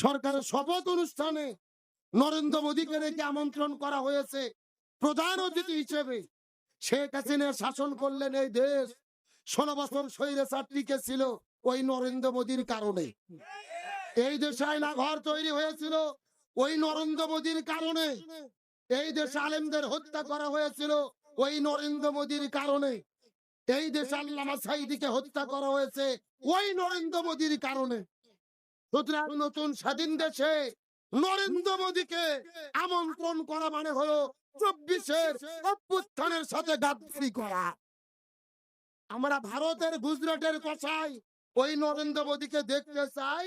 সরকারের শপথ অনুষ্ঠানে নরেন্দ্র মোদীকে রেখে আমন্ত্রণ করা হয়েছে প্রধান অতিথি হিসেবে। শেখ হাসিনা শাসন করলেন এই দেশ। ষোলো বছর স্বৈরাচার টিকে ছিল ওই নরেন্দ্র মোদীর কারণে। এই দেশে আয়না ঘর তৈরি হয়েছিল ওই নরেন্দ্র মোদীর কারণে। এই দেশে আলেমদের হত্যা করা হয়েছিল ওই নরেন্দ্র মোদীর কারণে। এই দেশে আল্লামা সাইদিকে হত্যা করা হয়েছে ওই নরেন্দ্র মোদীর কারণে। নতুন স্বাধীন দেশে নরেন্দ্র মোদীকে আমন্ত্রণ করা মানে হলো চব্বিশের অভ্যুত্থানের সাথে গাদ্দারি করা। আমরা ভারতের গুজরাটের কথাই ওই নরেন্দ্র মোদীকে দেখতে চাই।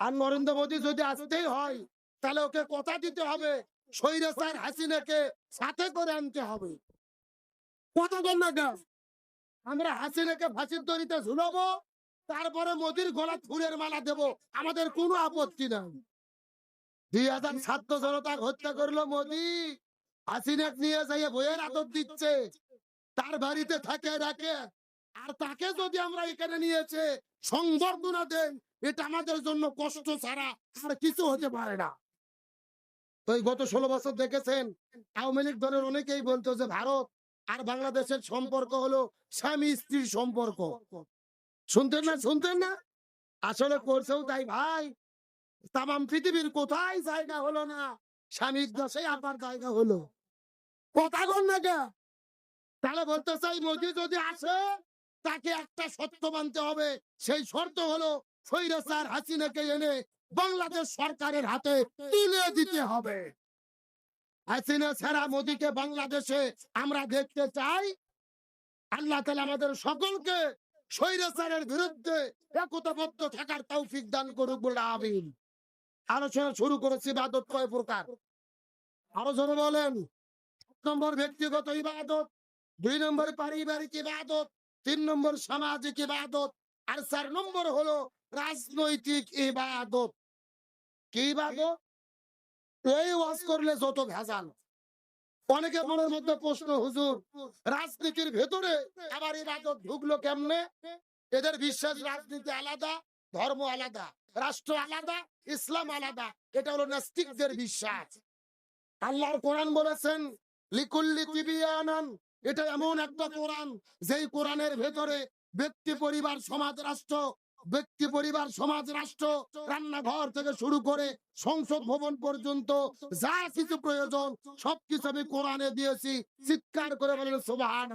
আর নরেন্দ্র মোদী যদি আসতেই হয়, তাহলে ওকে কথা দিতে হবে স্বৈরাচার হাসিনাকে সাথে করে আনতে হবে। কথা বল না? আমরা হাসিনাকে ফাঁসির দড়িতে ঝুলাবো। তারপরে মোদির গলা ফুলের মালা দেব। আমাদের কোনো আপত্তি নাই। দুই হাজার ছাত্র জনতা হত্যা করল মোদি। হাসিনাক নিয়ে যাইয়ে বইয়ের আদর দিচ্ছে। তার বাড়িতে থাকে, রাখে। আর তাকে যদি আমরা এখানে নিয়েছে, সংবর্ধনা দেন এটা আমাদের জন্য কষ্ট ছাড়া আর কিছু হতে পারে না। তো গত ষোলো বছর দেখেছেন, আওয়ামী লীগ দলের অনেকেই বলতো যে, ভারত আর বাংলাদেশের সম্পর্ক হলো স্বামী স্ত্রীর সম্পর্ক। শুনতেন না শুনতেন না? আসলে করছেও তাই ভাই। তামাম পৃথিবীর কোথায় জায়গা হলো না? স্বামীর দশে আবার জায়গা হলো। কথা বল না কে তাহলে বলতে চাই মোদি যদি আসে তাকে একটা শর্ত মানতে হবে। সেই শর্ত হলো স্বৈরাচার হাসিনাকে এনে বাংলাদেশ সরকারের হাতে তুলে দিতে হবে। হাসিনা ছাড়া মোদিকে বাংলাদেশে আমরা দেখতে চাই। আল্লাহ তালা আমাদের সকলকে স্বৈরাচারের বিরুদ্ধে একতাবদ্ধ থাকার তৌফিক দান করুক বলে আমিন। আলোচনা শুরু করেছি ইবাদত কয় প্রকার? আরও জন বলেন। এক নম্বর ব্যক্তিগত ইবাদত, দুই নম্বর পারিবারিক ইবাদত, তিন নম্বর সামাজিক ইবাদত, আর চার নম্বর হলো রাজনৈতিক ইবাদত। কি ইবাদত? এই ওয়াজ করলে যত ভেজাল। অনেকে মনের মধ্যে প্রশ্ন, হুজুর, রাজনীতির ভেতরে আবার ইবাদত ঢুকলো কেমনে? এদের বিশ্বাস রাজনীতি আলাদা, ধর্ম আলাদা, রাষ্ট্র আলাদা, ইসলাম আলাদা। এটা হলো নাস্তিকদের বিশ্বাস। আল্লাহর কোরআন বলেছেন, লিকুল্লি তিবিয়ানান। এটা এমন একটা কোরআন, যেই কোরআনের ভেতরে ব্যক্তি, পরিবার, সমাজ, রাষ্ট্র ব্যক্তি, পরিবার, সমাজ, রাষ্ট্র, রান্নাঘর থেকে শুরু করে সংসদ ভবন পর্যন্ত যা কিছু প্রয়োজন, সবকিছু আমি কোরআনে দিয়েছি। চিৎকার করে বলেন সুবাহান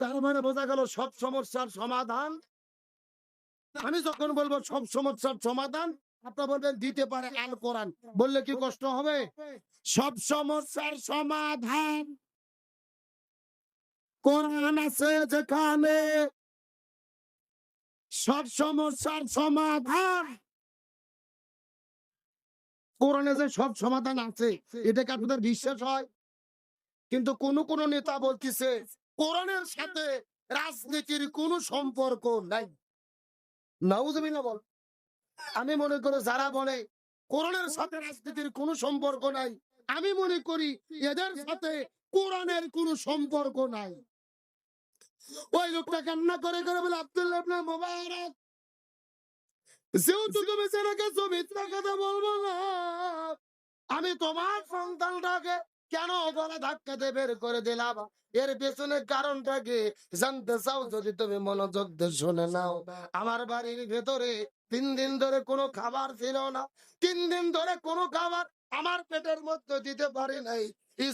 তার মানে বোঝা গেল, সব সমস্যার সমাধান। আমি যখন বলব, সব সমস্যার সমাধান আপনার বলবেন, দিতে পারে আল কোরআন বললে কি কষ্ট হবে? সব সমস্যার সমাধান কোরআন আছে যেখানে সব সমস্যার সমাধান। কোরআনে যে সব সমাধান আছে, এটাকে আপনাদের বিশ্বাস হয়? কিন্তু কোন কোন নেতা বলতেছে, কোরআনের সাথে রাজনীতির কোনো সম্পর্ক নাই। নাউজুবিল্লাহ বল। আমি মনে করি যারা বলে, কোরআনের সাথে রাজনীতির কোনো সম্পর্ক নাই, আমি মনে করি এদের সাথে কোরআনের কোনো সম্পর্ক নাই। ওই লোকটা কান্না করে করে বলে আব্দুল্লাহ ইবনে মুবারক। যেহেতু তুমি গেছো মিথ্যা কথা বলব না আমি তোমার সন্তানটাকে কেন গলা ধাক্কাতে বের করে দিলাম? এর পেছনে কারণটা কি? জানতে চাও যদি তুমি মনোযোগ দিয়ে শুনে নাও। আমার বাড়ির ভেতরে তিন দিন ধরে কোনো খাবার ছিল না। তিন দিন ধরে কোনো খাবার আমার পেটের মধ্যে দিতে পারি নাই।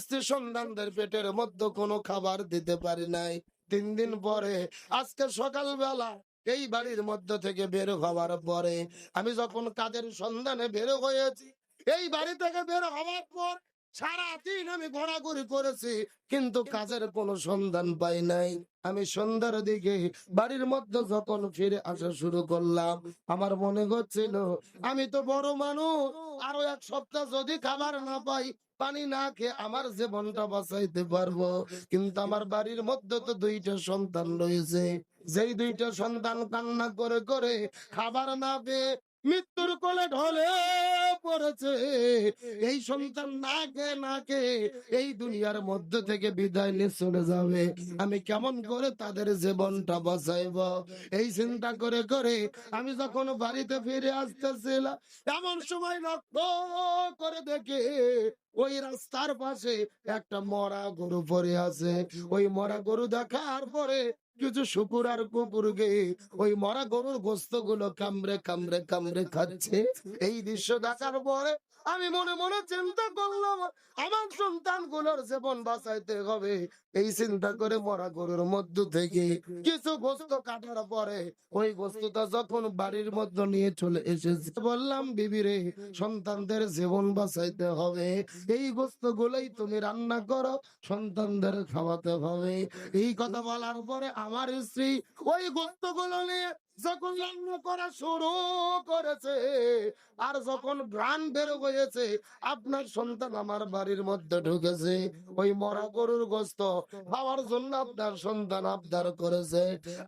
স্ত্রী সন্তানদের পেটের মধ্যে কোনো খাবার দিতে পারি নাই। তিন দিন পরে আজকে সকালবেলা এই বাড়ির মধ্য থেকে বের হওয়ার পরে আমি যখন কাদের সন্ধানে বের হয়েছি এই বাড়ি থেকে বের হওয়ার পর সারা দিন আমি ঘোরাঘুরি করেছি, কিন্তু কাজের কোনো সন্ধান পাই নাই। আমি সন্ধ্যার দিকে বাড়ির মধ্যে যখন ফিরে আসা শুরু করলাম, আমার মনে হচ্ছিল, আমি তো বড় মানুষ, আরও এক সপ্তাহ যদি খাবার না পাই, পানি না খেয়ে আমার জীবনটা বাঁচাইতে পারব। কিন্তু আমার বাড়ির মধ্যে তো দুইটা সন্তান রয়েছে। যেই দুইটা সন্তান কান্না করে করে খাবার না পেয়ে মৃত্যুর কোলে ঢলে পড়েছে। এই সন্তান নাকে নাকে এই দুনিয়ার মধ্যে থেকে বিদায় নিয়ে চলে যাবে। আমি কেমন করে তাদের জীবনটা বাঁচাইব? এই চিন্তা করে করে আমি যখন বাড়িতে ফিরে আসতেছিলাম, এমন সময় লক্ষ্য করে দেখে ওই রাস্তার পাশে একটা মরা গরু পড়ে আছে। ওই মরা গরু দেখার পরে কিছু শুকুর আর কুকুর গে ওই মরা গরুর গোস্তগুলো কামড়ে কামড়ে কামড়ে খাচ্ছে। এই দৃশ্য দেখার পরে আমি মনে মনে চিন্তা করলাম, আমার সন্তানগুলোর জীবন বাঁচাইতে হবে। এই চিন্তা করে মরা গরুর মধ্য থেকে কিছু গোস্ত কাটার পরে ওই গোস্তটা যখন বাড়ির মধ্যে নিয়ে চলে এসেছে, বললাম বিবিরে সন্তানদের জীবন বাঁচাইতে হবে। এই গোস্ত গুলোই তুমি রান্না করো, সন্তানদের খাওয়াতে হবে। এই কথা বলার পরে আমার স্ত্রী ওই গোস্তগুলো নিয়ে যখন রান্না করা শুরু করেছে, আর যখন গ্রান বের হয়েছে, আপনার সন্তান আমার বাড়ির মধ্যে ঢুকেছে। ওই মরা গরুর গোস্ত খাওয়ার জন্য আপনার সন্তান আবদার করেছে।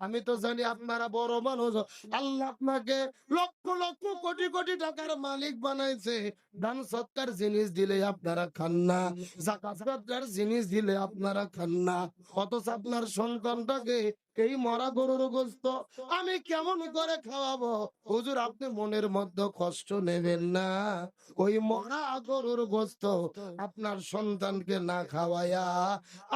আমি তো জানি আপনারা বড় মানুষ। আল্লাহ আপনাকে লক্ষ লক্ষ, কোটি কোটি টাকার মালিক বানাইছে। দান সৎকার জিনিস দিলে আপনারা খান না। জাকাত জিনিস দিলে আপনারা খান না। অথচ আপনার সন্তানটাকে এই মরা গরুর গোস্ত আমি কেমন করে খাওয়াবো? হুজুর, আপনি মনের মধ্যে কষ্ট নেবেন না। ওই মরা গরুর গোস্ত আপনার সন্তানকে না খাওয়ায়া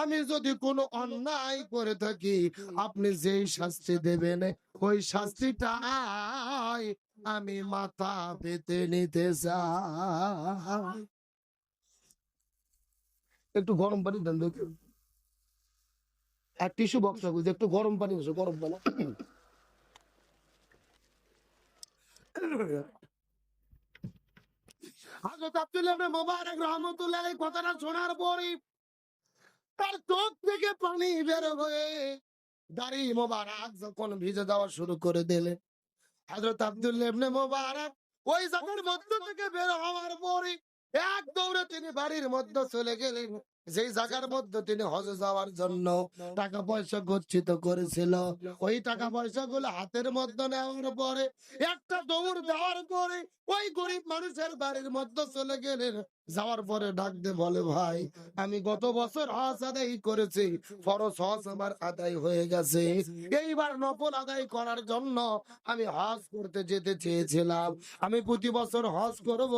আমি যদি কোনো অন্যায় করে থাকি, আপনি যেই শাস্তি দেবেন, ওই শাস্তিটা আমি মাথা পেতে নিতে চাই। একটু গরম পানি দেন আর টিস্যু বক্স রাখুন একটু গরম পানি এসো গরম পানি। হযরত আব্দুল্লাহ তার চোখ থেকে পানি দাড়ি মোবারক যখন ভিজে যাওয়া শুরু করে মধ্য থেকে বের হওয়ার এক দৌড়ে তিনি বাড়ির মধ্যে চলে গেলেন। যেই জায়গার মধ্যে তিনি হজে যাওয়ার জন্য টাকা পয়সা গচ্ছিত করেছিল, ওই টাকা পয়সা গুলো হাতের মধ্যে নেওয়ার পরে একটা দৌড় দেওয়ার পরে ওই গরিব মানুষের বাড়ির মধ্যে চলে গেলেন। যাওয়ার পরে ডাক দিয়ে বলে, ভাই, আমি গত বছর হজ আদায় করেছি, ফরজ হজ আমার আদায় হয়ে গেছে। এইবার নফল আদায় করার জন্য আমি হজ করতে যেতে চেয়েছিলাম। আমি প্রতি বছর হজ করব,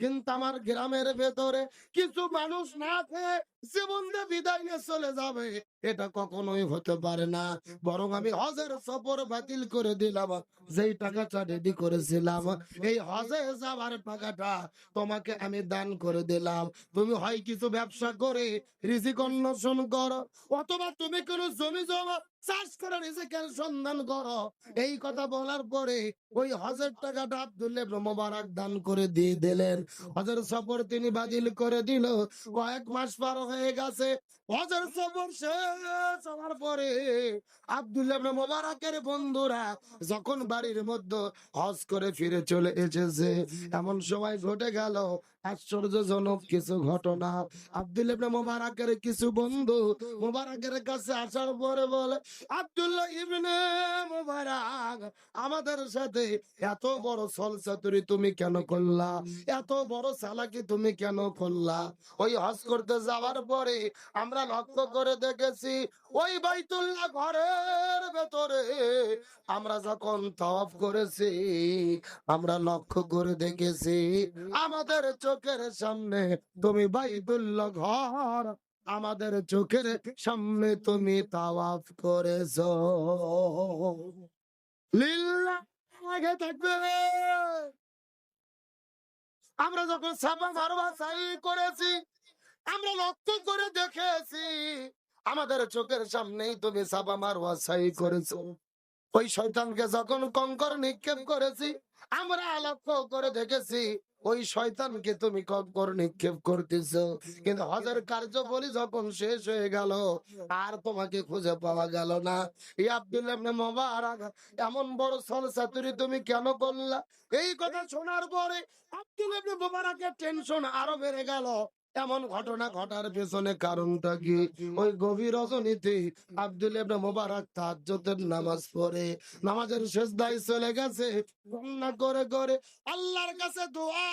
কিন্তু আমার গ্রামের ভেতরে কিছু মানুষ না খেয়ে জীবন দিয়ে বিদায় নিয়ে চলে যাবে। এটা কখনোই হতে পারে না। বরং আমি হজের সফর বাতিল করে দিলাম, যেই টাকাটা রেডি করেছিলাম। এই হজে যাওয়ার টাকাটা তোমাকে আমি দান করে দিলাম। তুমি হয় কিছু ব্যবসা করে রিজিক অন্বেষণ করো, অথবা তুমি কোনো জমি জমা এই কথা বলার পরে ওই হজের টাকাটা আব্দুল্লাহ মোবারক দান করে দিয়ে দিলেন। হজের সফর তিনি বাতিল করে দিল। কয়েক মাস পার হয়ে গেছে। হজের সফর শেষ। পরে আব্দুল্লাহ মোবারকের বন্ধুরা যখন বাড়ির মধ্যে হজ করে ফিরে চলে এসেছে এমন সময় ঘটে গেল আশ্চর্যজনক কিছু ঘটনা। আব্দুল ইবনে মোবারকের কিছু বন্ধু মোবারকের কাছে আসার পরে বলে, আব্দুল্লাহ ইবনে মোবারক, আমাদের সাথে এত বড় সলসাতুরি তুমি কেন করলা? এত বড় চালাকি তুমি কেন করলা? ওই হজ করতে যাওয়ার পরে আমরা লক্ষ্য করে দেখেছি, ওই বাইতুল্লাহ ঘরের ভেতরে আমরা যখন তওয়াফ করেছি, আমরা লক্ষ্য করে দেখেছি, আমাদের চোখের সামনে, তুমি বাইতুল্লাহ ঘর। আমাদের চোখের সামনে তুমি তাওয়াফ করেছ। লিল্লাহ আগে থাকবে। আমরা যখন সাবা মারবা সাই করেছি, আমরা লক্ষ্য করে দেখেছি, আমাদের চোখের সামনেই তুমি সাবা মারওয়া সাই করেছ। ওই শয়তানকে যখন কঙ্কর নিক্ষেপ করেছি আমরা আলাপ করে দেখেছি, ওই শয়তানকে তুমি কঙ্কর নিক্ষেপ করতেছ। কিন্তু হজের কার্যবলী যখন শেষ হয়ে গেল, আর তোমাকে খুঁজে পাওয়া গেল না। এই আব্দুল্লাহ এমন বড় সল সলসাতুরি তুমি কেন করলা? এই কথা শোনার পরে মোবারকের টেনশন আরও বেড়ে গেল। এমন ঘটনা ঘটার পেছনে কারণটা কি? ওই গভীর রজনীতে আব্দুল ইবনে মোবারক তাহাজ্জুদের নামাজ পড়ে। নামাজের শেষ দায় চলে গেছে, কান্না করে করে আল্লাহর কাছে দোয়া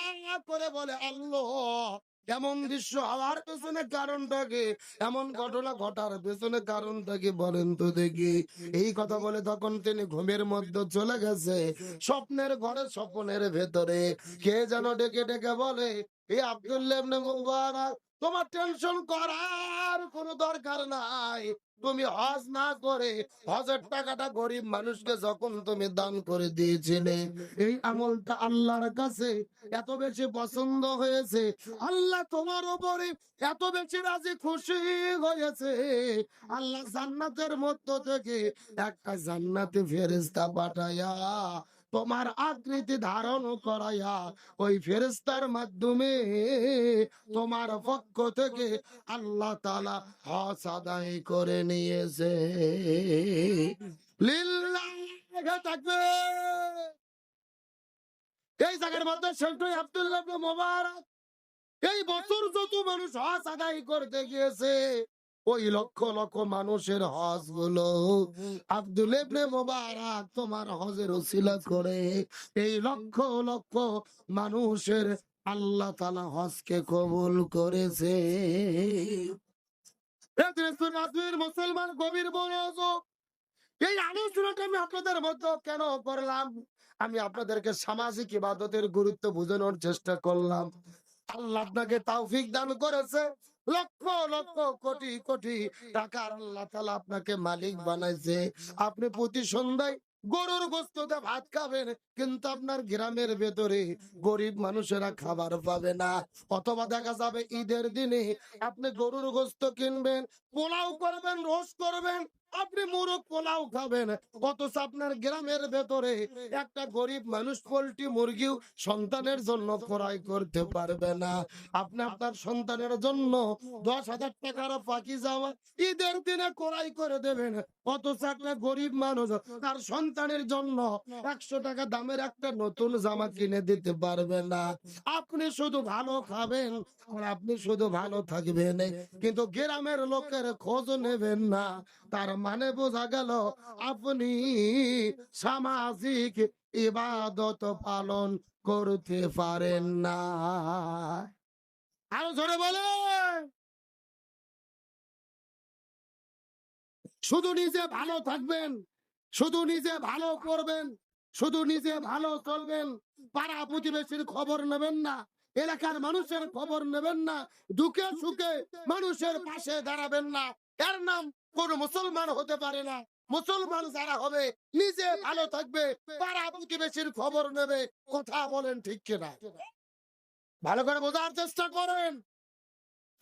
করে বলে, আল্লাহ এমন দৃশ্য হওয়ার পেছনে কারণটা কি এমন ঘটনা ঘটার পেছনে কারণ থাকে, বলেন তো দেখি। এই কথা বলে তখন তিনি ঘুমের মধ্যে চলে গেছে। স্বপ্নের ঘরে, স্বপ্নের ভেতরে। কে যেন ডেকে ডেকে বলে এই আব্দুল্লাহ মুবারক তোমার টেনশন করার কোনো দরকার নাই। তুমি হজ না করে হজের টাকাটা গরিব মানুষকে যখন তুমি দান করে দিয়েছিলে, এই আমলটা আল্লাহর কাছে এত বেশি পছন্দ হয়েছে। আল্লাহ তোমার উপরে এত বেশি রাজি খুশি হয়েছে। আল্লাহ জান্নাতের মধ্য থেকে একটা জান্নাতি ফেরেস্তা পাঠাইয়া তোমার আকৃতি ধারণ করাইয়া ওই ফেরেস্তার মাধ্যমে তোমার পক্ষ থেকে আল্লাহ তালা হজ আদায় করে নিয়েছে। থাকবে। এই জায়গার মধ্যে শেল্টুই আব্দুল্লাহ মোবারক। এই বছর যত মানুষ হজ আদায় করতে গিয়েছে ওই লক্ষ লক্ষ মানুষের হজগুলো আব্দুল ইবনে মোবারক তোমার হজের ওসিলা করে। এই লক্ষ লক্ষ মানুষের আল্লাহ তালা হজকে কবুল করেছে। মুসলমান গভীর মনোযোগ এই আলোচনাটা আমি আপনাদের মধ্যে কেন করলাম আমি আপনাদেরকে সামাজিক ইবাদতের গুরুত্ব বোঝানোর চেষ্টা করলাম। আল্লাহ আপনাকে তৌফিক দান করেছে। লক্ষ লক্ষ, কোটি কোটি টাকার আল্লাহ তালা আপনাকে মালিক বানাইছে। আপনি প্রতি সন্ধ্যায় গরুর গোস্ততে ভাত খাবেন, কিন্তু আপনার গ্রামের ভেতরে গরিব মানুষেরা খাবার পাবে না। অথবা দেখা যাবে ঈদের দিনে আপনি গরুর গোস্ত কিনবেন, পোলাও করবেন, রোস্ট করবেন আপনি মুরগ পোলাও খাবেন। অথচ আপনার গ্রামের ভেতরে একটা গরিব মানুষ পোল্ট্রি মুরগিও সন্তানের জন্য ক্রয় করতে পারবে না। আপনি আপনার সন্তানের জন্য দশ হাজার টাকার পাখি যাওয়া ঈদের দিনে ক্রয় করে দেবেন। অথচ একটা গরিব মানুষ তার সন্তানের জন্য একশো টাকা দামের একটা নতুন জামা কিনে দিতে পারবে না। আপনি শুধু ভালো খাবেন আর আপনি শুধু ভালো থাকবেন। কিন্তু গ্রামের লোকের খোঁজ নেবেন না। তার মানে বোঝা গেল আপনি সামাজিক ইবাদত পালন করতে পারেন না। আরও জোরে বলে শুধু নিজে ভালো থাকবেন, শুধু নিজে ভালো করবেন, শুধু নিজে ভালো চলবেন, পাড়া প্রতিবেশীর খবর নেবেন না, এলাকার মানুষের খবর নেবেন না, দুঃখে সুখে মানুষের পাশে দাঁড়াবেন না এর নাম কোন মুসলমান হতে পারে না। মুসলমান যারা হবে, নিজে ভালো থাকবে, পাড়া প্রতিবেশীর খবর নেবে, কথা বলেন ঠিক কিনা। ভালো করে বোঝার চেষ্টা করেন।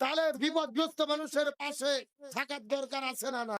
তাহলে বিপদগ্রস্ত মানুষের পাশে থাকার দরকার আছে না না